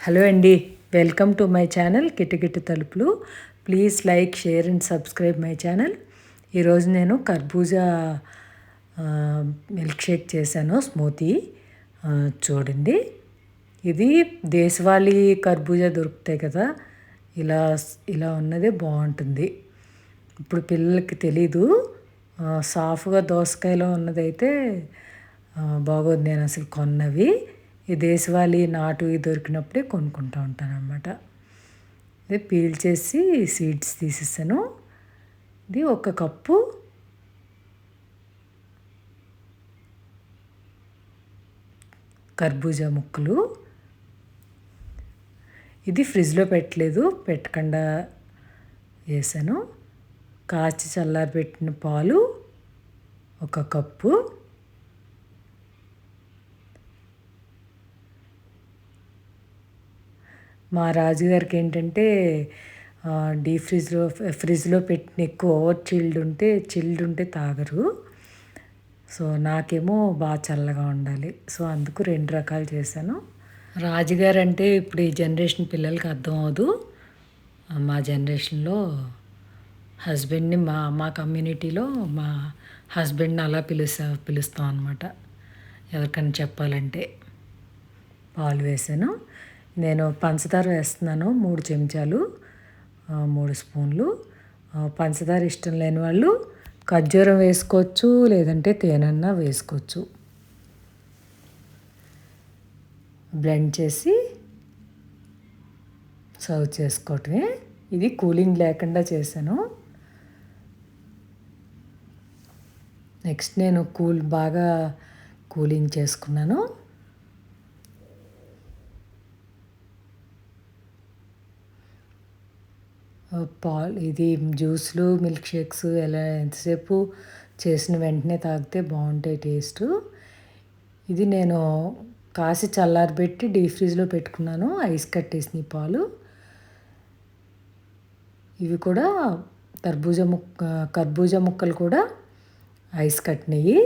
Hello అండి welcome to my channel కిటకిట తలుపులు. Please like share and subscribe my channel. ఈరోజు నేను కర్బూజా మిల్క్ షేక్ చేశాను స్మూతీ చూడండి. ఇది దేశవాళీ కర్బూజా దొరుకుతాయి కదా ఇలా ఇలా ఉన్నదే బాగుంటుంది. ఇప్పుడు పిల్లలకి తెలీదు సాఫ్గా దోసకాయలో ఉన్నదైతే బాగోదు నేను అసలు కొన్నవి. ఈ దేశవాళీ నాటు దొరికినప్పుడే కొనుక్కుంటూ ఉంటాను అనమాట ఇది పీల్ చేసి సీడ్స్ తీసేసాను. ఇది ఒక కప్పు. కర్బూజా ముక్కలు. ఇది ఫ్రిడ్జ్లో పెట్టలేదు పెట్టకుండా వేసాను. కాచి చల్లారి పెట్టిన పాలు ఒక కప్పు. మా రాజుగారికి ఏంటంటే డీప్ ఫ్రిడ్జ్లో ఫ్రిడ్జ్లో పెట్టిన ఎక్కువ ఓవర్ చిల్డ్ ఉంటే చిల్డ్ ఉంటే తాగరు. సో నాకేమో బాగా చల్లగా ఉండాలి. సో అందుకు రెండు రకాలు చేశాను. రాజుగారు అంటే ఇప్పుడు ఈ జనరేషన్ పిల్లలకి అర్థం అవ్వదు. మా జనరేషన్లో హస్బెండ్ని మా మా కమ్యూనిటీలో మా హస్బెండ్ని అలా పిలుస్తా పిలుస్తాం అనమాట ఎవరికైనా చెప్పాలంటే. పాలు వేసాను నేను పంచదార వేస్తున్నాను మూడు చెంచాలు మూడు స్పూన్లు. పంచదార ఇష్టం లేని వాళ్ళు ఖర్జూరం వేసుకోవచ్చు లేదంటే తేనన్నా వేసుకోవచ్చు. బ్లెండ్ చేసి సర్వ్ చేసుకోవటమే. ఇది కూలింగ్ లేకుండా చేశాను. నెక్స్ట్ నేను కూల్ బాగా కూలింగ్ చేసుకున్నాను. పాలు ఇది జ్యూస్లు మిల్క్ షేక్స్ ఎలా ఎంతసేపు చేసిన వెంటనే తాగితే బాగుంటాయి టేస్ట్. ఇది నేను కాసి చల్లారబెట్టి డీప్ ఫ్రిడ్జ్లో పెట్టుకున్నాను ఐస్ కట్టేసిన పాలు. ఇవి కూడా తర్బూజ ముక్క కర్బూజ ముక్కలు కూడా ఐస్ కట్టినవి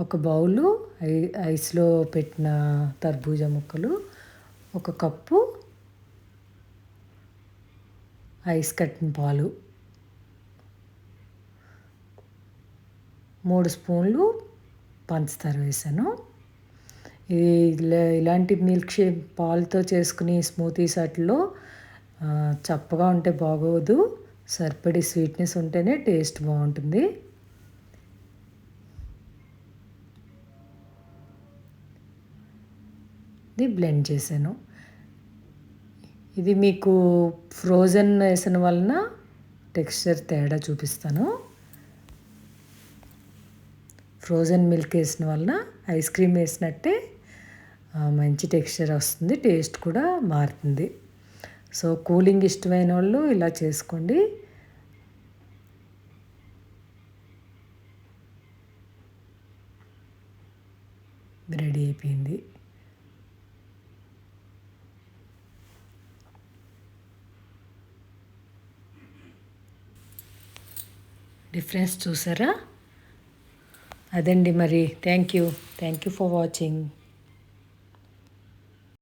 ఒక బౌలు ఐ ఐస్లో పెట్టిన తర్బూజా ముక్కలు. ఒక కప్పు ఐస్ కట్టిన పాలు మూడు స్పూన్లు పంచదార వేసాను. ఇలా ఇలాంటి మిల్క్ షేక్ పాలతో చేసుకుని స్మూతీస్ అట్లో చప్పగా ఉంటే బాగోదు సరిపడి స్వీట్నెస్ ఉంటేనే టేస్ట్ బాగుంటుంది. ఇది బ్లెండ్ చేశాను. ఇది మీకు ఫ్రోజన్ వేసిన వలన టెక్స్చర్ తేడా చూపిస్తాను. ఫ్రోజన్ మిల్క్ వేసిన వలన ఐస్ క్రీమ్ వేసినట్టే మంచి టెక్స్చర్ వస్తుంది టేస్ట్ కూడా మారుతుంది. సో కూలింగ్ ఇష్టమైన వాళ్ళు ఇలా చేసుకోండి. రెడీ అయిపోయింది. డిఫరెన్స్ చూసారా? అదండి మరి. Thank you. Thank you for watching.